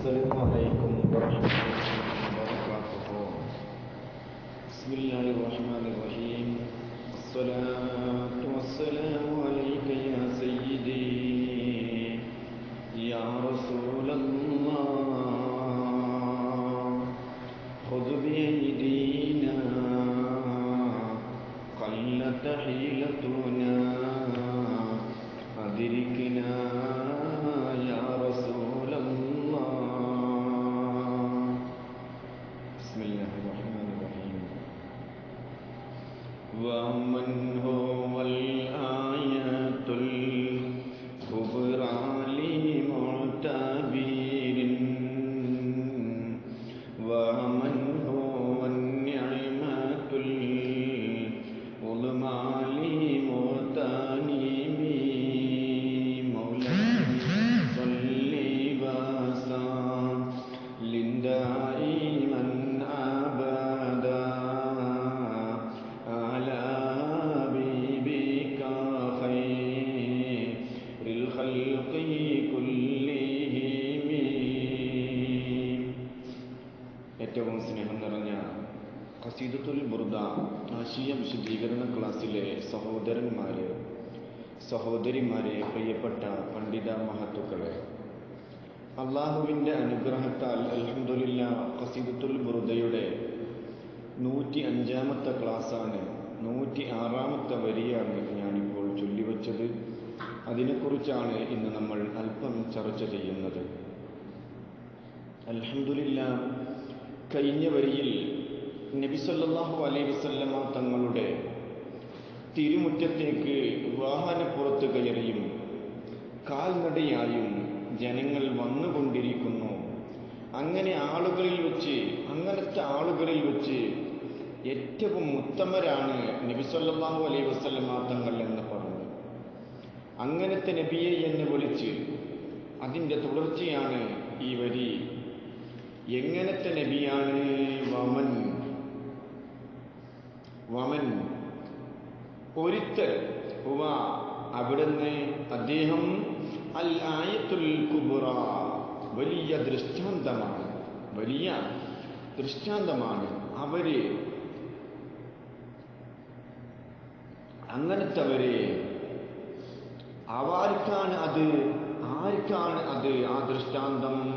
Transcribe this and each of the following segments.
السلام عليكم ورحمة الله وبركاته. بسم الله الرحمن الرحيم. الصلاة والسلام عليك يا سيدي. يا رسول الله. خذ بأيدينا قلت حيلتنا. أدركنا നിറഞ്ഞ ഖസീദത്തുൽ ബുർദ ആശയ വിശദീകരണ ക്ലാസ്സിലെ സഹോദരന്മാരെ സഹോദരിമാരെ പ്രിയപ്പെട്ട പണ്ഡിത മഹത്തുക്കളെ അള്ളാഹുവിന്റെ അനുഗ്രഹത്താൽ അലഹമുല്ല ഖസീദത്തുൽ ബുർദയുടെ നൂറ്റി അഞ്ചാമത്തെ ക്ലാസ്സാണ് നൂറ്റി ആറാമത്തെ വരിയാണ് ഞാനിപ്പോൾ ചൊല്ലിവച്ചത്. അതിനെക്കുറിച്ചാണ് ഇന്ന് നമ്മൾ അല്പം ചർച്ച ചെയ്യുന്നത്. അൽഹംദുലില്ല കഴിഞ്ഞ വരിയിൽ നബിസല്ലാഹു അലൈ വസല്ലമ തങ്ങളുടെ തിരുമുറ്റത്തേക്ക് വാഹനപ്പുറത്ത് കയറിയും കാൽനടയായും ജനങ്ങൾ വന്നുകൊണ്ടിരിക്കുന്നു. അങ്ങനെ ആളുകളിൽ വെച്ച് അങ്ങനത്തെ ആളുകളിൽ വെച്ച് ഏറ്റവും ഉത്തമരാണ് നബി അലൈ വസല്ലമ തങ്ങൾ എന്ന് പറഞ്ഞു അങ്ങനത്തെ നബിയെ എന്ന് വിളിച്ച് അതിന്റെ തുടർച്ചയാണ് ഈ വരി എങ്ങനത്തെ നബിയാണ് വമൻ? വമൻ. ഒരുത്തൽ ഹുവ അവിടുന്ന് അദ്ദേഹം അൽ ആയത്തുൽ കുബുറ. വലിയ ദൃഷ്ടാന്തമാണ്. വലിയ ദൃഷ്ടാന്തമാണ് അവർ. അങ്ങനത്തവരെ. അവർക്കാണ് അത് ആർക്കാണ് അത് ആ ദൃഷ്ടാന്തം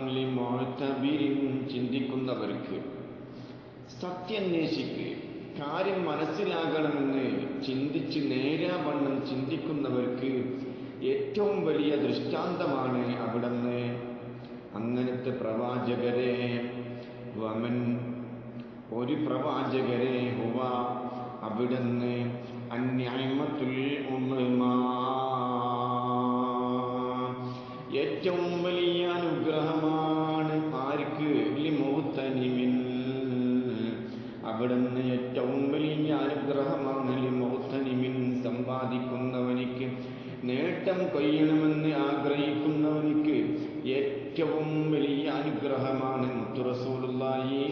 ചിന്തിക്കുന്നവർക്ക്? സത്യന്വേഷിക്ക് കാര്യം മനസ്സിലാകണമെന്ന് ചിന്തിച്ച് നേരാവണ്ണം ചിന്തിക്കുന്നവർക്ക് ഏറ്റവും വലിയ ദൃഷ്ടാന്തമാണ് അവിടുന്ന് അങ്ങനത്തെ പ്രവാചകരെ. വമൻ ഒരു പ്രവാചകരെ ഹുവ അവിടുന്ന് അന്യായ്മത്തിൽ ഉമ്മ ഏറ്റവും വലിയ അനുഗ്രഹമാണ് ആർക്ക് ലിമൗത്തനിമിൻ അവിടുന്ന് ഏറ്റവും വലിയ അനുഗ്രഹമാണ് ലിമൗത്തനിമിൻ സമ്പാദിക്കുന്നവനിക്ക് നേട്ടം കൊയ്യണമെന്ന് ആഗ്രഹിക്കുന്നവനിക്ക് ഏറ്റവും വലിയ അനുഗ്രഹമാണ്.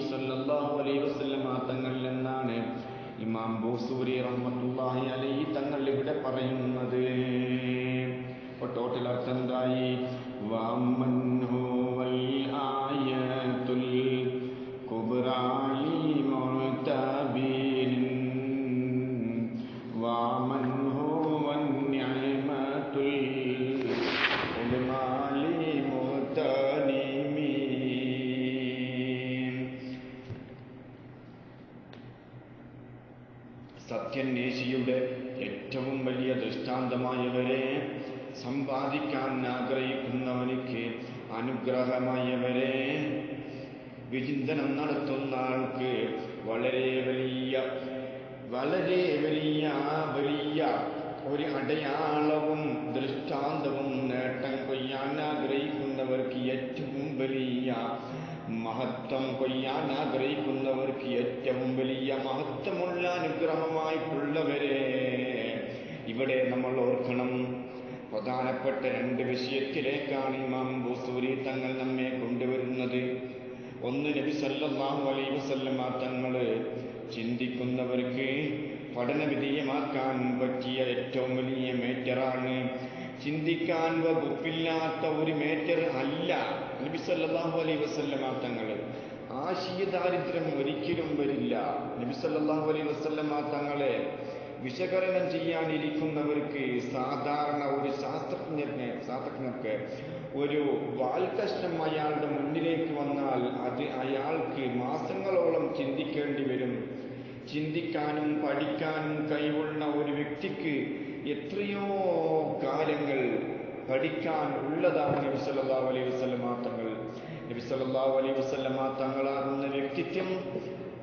സല്ലല്ലാഹു അലൈഹി വസല്ലം തങ്ങൾ എന്നാണ് ഇമാം ബൂസൂരി റഹ്മത്തുള്ളാഹി അലൈഹി തങ്ങൾ ഇവിടെ പറയുന്നത്. അർത്ഥം എന്തായി സത്യന്വേഷിയുടെ ഏറ്റവും വലിയ ദൃഷ്ടാന്തമായവരെ സമ്പാദിക്കാൻ ആഗ്രഹിക്കുന്നവനിക്ക് അനുഗ്രഹമായവരെ വിചിന്തനം നടത്തുന്ന ആൾക്ക് വളരെ വലിയ വളരെ വലിയ വലിയ ഒരു അടയാളവും ദൃഷ്ടാന്തവും നേട്ടം കൊയ്യാൻ ആഗ്രഹിക്കുന്നവർക്ക് ഏറ്റവും വലിയ മഹത്വം കൊയ്യാൻ ആഗ്രഹിക്കുന്നവർക്ക് ഏറ്റവും വലിയ മഹത്വമുള്ള അനുഗ്രഹമായിട്ടുള്ളവരെ. ഇവിടെ നമ്മൾ ഓർക്കണം പ്രധാനപ്പെട്ട രണ്ട് വിഷയത്തിലേക്കാണ് ഇമാം ബൂസൂരി തങ്ങൾ നമ്മെ കൊണ്ടുവരുന്നത്. ഒന്ന് നബി സല്ലാഹു അലൈ വസല്ലമ തങ്ങൾ ചിന്തിക്കുന്നവർക്ക് പഠനവിധേയമാക്കാൻ പറ്റിയ ഏറ്റവും വലിയ മേറ്ററാണ്. ചിന്തിക്കാൻ വകുപ്പില്ലാത്ത ഒരു മേറ്റർ അല്ല നബി സല്ലാഹു അലൈ വസല്ലമ തങ്ങൾ. ആശയദാരിദ്ര്യം ഒരിക്കലും വരില്ല. നബി സല്ലല്ലാഹു അലൈഹി വസല്ലമ തങ്ങളെ വിശകലനം ചെയ്യാനിരിക്കുന്നവർക്ക് സാധാരണ ഒരു ശാസ്ത്രജ്ഞന് ശാസ്ത്രജ്ഞർക്ക് ഒരു വാൽകഷ്ണം അയാളുടെ മുന്നിലേക്ക് വന്നാൽ അത് അയാൾക്ക് മാസങ്ങളോളം ചിന്തിക്കേണ്ടി വരും. ചിന്തിക്കാനും പഠിക്കാനും കഴിവുള്ള ഒരു വ്യക്തിക്ക് എത്രയോ കാലങ്ങൾ പഠിക്കാൻ ഉള്ളതാണ് നബി സല്ലല്ലാഹു അലൈഹി വസല്ലമ തങ്ങൾ. നബി സല്ലല്ലാഹു അലൈഹി വസല്ലമ തങ്ങളാകുന്ന വ്യക്തിത്വം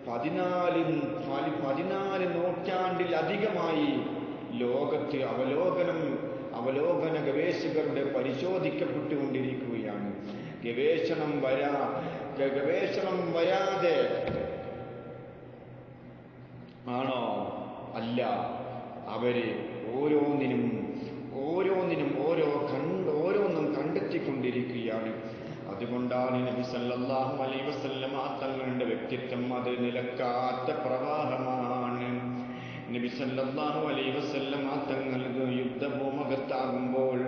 പതിനാല് പതി- പതിനാല് നൂറ്റാണ്ടിലധികമായി ലോകത്ത് അവലോകനം അവലോകന ഗവേഷകരുടെ പരിശോധിക്കപ്പെട്ടുകൊണ്ടിരിക്കുകയാണ്. ഗവേഷണം വരാ ഗവേഷണം വരാതെ ആണോ? അല്ല. അവർ ഓരോന്നിനും ഓരോ കണ്ട് ഓരോന്നും കണ്ടെത്തിക്കൊണ്ടിരിക്കുകയാണ് അതുകൊണ്ടാണ് നബി സല്ലല്ലാഹു അലൈഹി വസല്ലമ തങ്ങളുടെ വ്യക്തിത്വം അത് നിലക്കാത്ത പ്രവാഹമാണ്. നബി സല്ലല്ലാഹു അലൈഹി ആ തങ്ങൾ യുദ്ധഭൂമകത്താകുമ്പോൾ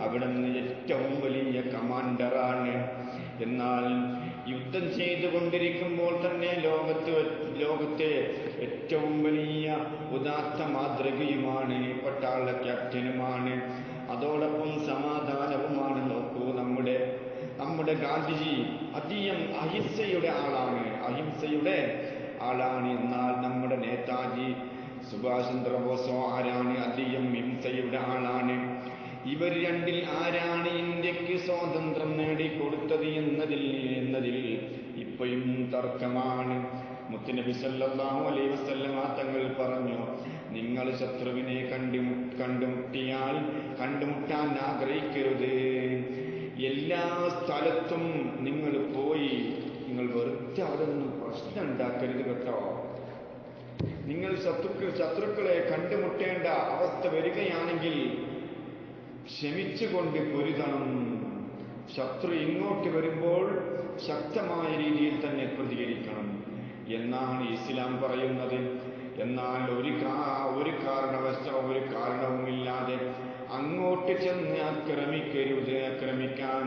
അവിടെ നിന്ന് ഏറ്റവും വലിയ കമാൻഡറാണ്. എന്നാൽ യുദ്ധം ചെയ്തുകൊണ്ടിരിക്കുമ്പോൾ തന്നെ ലോകത്ത് ലോകത്തെ ഏറ്റവും വലിയ ഉദാത്ത മാതൃകയുമാണ് പട്ടാള ക്യാപ്റ്റനുമാണ്. അതോടൊപ്പം സമാധാനവുമാണ്. നോക്കൂ നമ്മുടെ നമ്മുടെ ഗാന്ധിജി അധികം അഹിംസയുടെ ആളാണ്. അഹിംസയുടെ ആളാണ് എന്നാൽ നമ്മുടെ നേതാജി സുഭാഷ് ചന്ദ്രബോസോ ആരാണ്? അധികം ഹിംസയുടെ ആളാണ്. ഇവർ രണ്ടിൽ ആരാണ് ഇന്ത്യയ്ക്ക് സ്വാതന്ത്ര്യം നേടിക്കൊടുത്തത് എന്നതിൽ എന്നതിൽ ഇപ്പോഴും തർക്കമാണ്. മുത്തുനബി സല്ലല്ലാഹു അലൈഹി വസല്ലമ തങ്ങൾ പറഞ്ഞു നിങ്ങൾ ശത്രുവിനെ കണ്ടുമു കണ്ടുമുട്ടിയാൽ കണ്ടുമുട്ടാൻ ആഗ്രഹിക്കരുത്. എല്ലാ സ്ഥലത്തും നിങ്ങൾ പോയി നിങ്ങൾ വെറുതെ അവിടെ നിന്ന് പ്രശ്നം ഉണ്ടാക്കരുത് കേട്ടോ. നിങ്ങൾ ശത്രുക്കൾ ശത്രുക്കളെ കണ്ടുമുട്ടേണ്ട അവസ്ഥ വരികയാണെങ്കിൽ ക്ഷമിച്ചുകൊണ്ട് പൊരുതണം. ശത്രു ഇങ്ങോട്ട് വരുമ്പോൾ ശക്തമായ രീതിയിൽ തന്നെ പ്രതികരിക്കണം. എന്നാണ് ഇസ്ലാം പറയുന്നത്. എന്നാൽ ഒരു ഒരു കാരണവശ ഒരു കാരണവുമില്ലാതെ അങ്ങോട്ട് ചെന്ന് ആക്രമിക്കരുത് ആക്രമിക്കാൻ.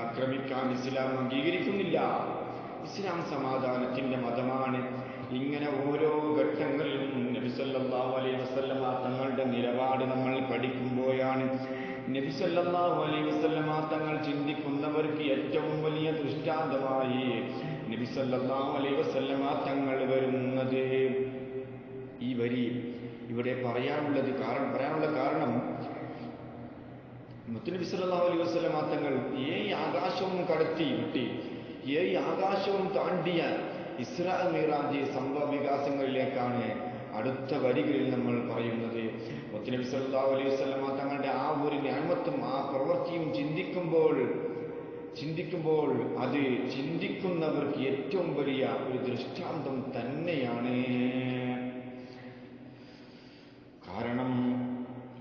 ആക്രമിക്കാൻ ഇസ്ലാം അംഗീകരിക്കുന്നില്ല. ഇസ്ലാം സമാധാനത്തിന്റെ മതമാണ്. ഇങ്ങനെ ഓരോ ഘട്ടങ്ങളിലും നബിസല്ലാഹു അലൈഹി വസല്ലമ തങ്ങളുടെ നിലപാട് നമ്മൾ പഠിക്കുമ്പോഴാണ്. നബിസല്ലാഹു അലൈഹി വസല്ലമ തങ്ങൾ ചിന്തിക്കുന്നവർക്ക് ഏറ്റവും വലിയ ദൃഷ്ടാന്തമായി നബിസല്ലാഹു അലൈഹി വസല്ലമ തങ്ങൾ വരുന്നത്. ഈ വരി ഇവിടെ പറയാനുള്ളത് കാരണം പറയാനുള്ള കാരണം മുത്തുനബി സല്ലല്ലാഹു അലൈഹി വസല്ലമ തങ്ങൾ ഏഴ് ആകാശവും കടത്തി വിട്ടി ഏഴ് ആകാശവും താണ്ടിയ ഇസ്രായേൽ മീറാജി സംഭവ വികാസങ്ങളിലേക്കാണ് അടുത്ത വരികളിൽ നമ്മൾ പറയുന്നത്. മുത്തുനബി സല്ലല്ലാഹു അലൈഹി വസല്ലമ തങ്ങളുടെ ആ ഒരു ഞാമത്തും ആ പ്രവൃത്തിയും ചിന്തിക്കുമ്പോൾ ചിന്തിക്കുമ്പോൾ അത് ചിന്തിക്കുന്നവർക്ക് ഏറ്റവും വലിയ ഒരു ദൃഷ്ടാന്തം തന്നെയാണ്. കാരണം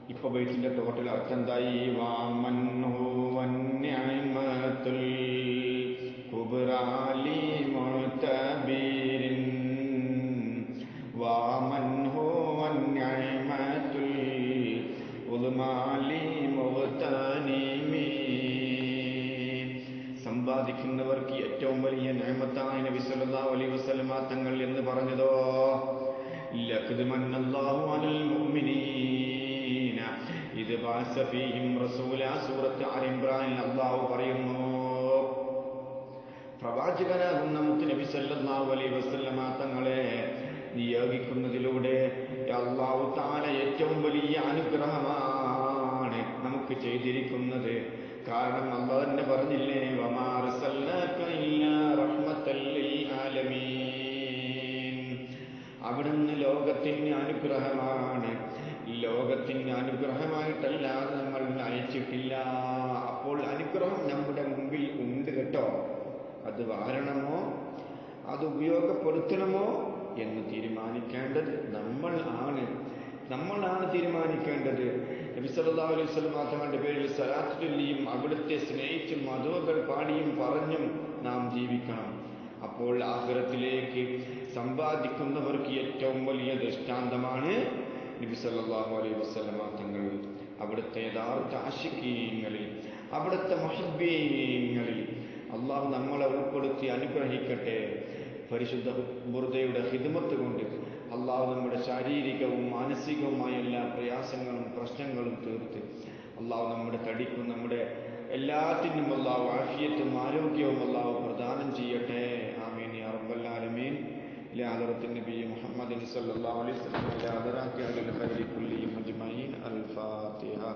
ഇപ്പൊ ബൈറ്റിന്റെ ടോട്ടൽ അർത്ഥം എന്തായി വാമൻഹുവന്യമത്തുൽ ലഖദ് الله على മുഅ്മിനീന. إذ بعث ഫീഹിം റസൂല സൂറത്ത് അൽ ഇംറാനിൽ അല്ലാഹു പറയുന്നു. പ്രവാചകനാകുന്ന മുത്ത് നബി സല്ലല്ലാഹു അലൈഹി വസല്ലമ തങ്ങളെ നിയോഗിക്കുന്നതിലൂടെ അള്ളാഹു താല ഏറ്റവും വലിയ അനുഗ്രഹമാണ് നമുക്ക് ചെയ്തിരിക്കുന്നത്. കാരണം അള്ളാഹ് തന്നെ പറഞ്ഞില്ലേ വമാ അർസൽനാക ഇല്ലാ റഹ്മത്തൽ ആലമീൻ. അവിടുന്ന് ലോകത്തിന് അനുഗ്രഹമാണ്. ലോകത്തിന് അനുഗ്രഹമായിട്ടല്ലാതെ നമ്മൾ അയച്ചിട്ടില്ല അപ്പോൾ അനുഗ്രഹം നമ്മുടെ മുമ്പിൽ ഉണ്ട് കേട്ടോ. അത് വാരണമോ? അത് ഉപയോഗപ്പെടുത്തണമോ എന്ന് തീരുമാനിക്കേണ്ടത് നമ്മൾ ആണ്. നമ്മളാണ് തീരുമാനിക്കേണ്ടത്. നബി സല്ലല്ലാഹു അലൈഹി വസല്ലം തങ്ങളുടെ പേരിൽ സലാത്ത് ചൊല്ലിയും അവിടുത്തെ സ്നേഹിച്ചും മധുവകൾ പാടിയും പറഞ്ഞും നാം ജീവിക്കണം. അപ്പോൾ ആഖിറത്തിലേക്ക് സമ്പാദിക്കുന്നവർക്ക് ഏറ്റവും വലിയ ദൃഷ്ടാന്തമാണ് നബി സല്ലല്ലാഹു അലൈഹി വസ്ലമ തങ്ങൾ. അവിടുത്തെ യഥാർത്ഥ ആശിക്കീങ്ങളിൽ അവിടുത്തെ മഹബീങ്ങളിൽ അള്ളാഹു നമ്മളെ ഉൾപ്പെടുത്തി അനുഗ്രഹിക്കട്ടെ. പരിശുദ്ധ ബുർദയുടെ ഹിദ്മത്ത് കൊണ്ട് അള്ളാഹു നമ്മുടെ ശാരീരികവും മാനസികവുമായ എല്ലാ പ്രയാസങ്ങളും പ്രശ്നങ്ങളും തീർത്ത് അള്ളാഹു നമ്മുടെ തടിക്കും നമ്മുടെ എല്ലാത്തിനും അള്ളാഹു ആഫിയത്തും ആരോഗ്യവും അള്ളാഹു പ്രദാനം ചെയ്യട്ടെ ആമീൻ യാ റബ്ബൽ ആലമീൻ إلى حضرة النبي محمد صلى الله عليه وسلم إلى حضرات أهل الخير كلهم أجمعين الفاتحة